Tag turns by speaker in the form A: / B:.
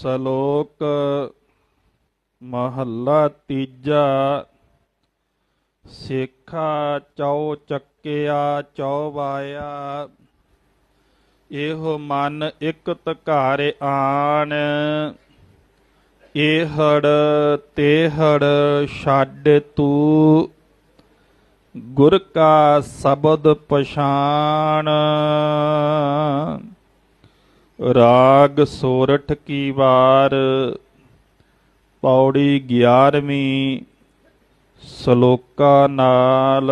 A: ਸ਼ਲੋਕ ਮਹੱਲਾ ਤੀਜਾ ਸੇਖਾ ਚੌ ਚੱਕਿਆ ਚੌਵਾਇਆ ਇਹੋ ਮਨ ਇਕ ਧਕਾਰੇ ਆਣ ਇਹੜ ਤੇਹੜ ਛੱਡ ਤੂੰ, ਗੁਰ ਕਾ ਸ਼ਬਦ ਪਛਾਣ। ਰਾਗ ਸੋਰਠ ਕੀ ਵਾਰ ਪੌੜੀ 11ਵੀਂ ਸ਼ਲੋਕਾ ਨਾਲ।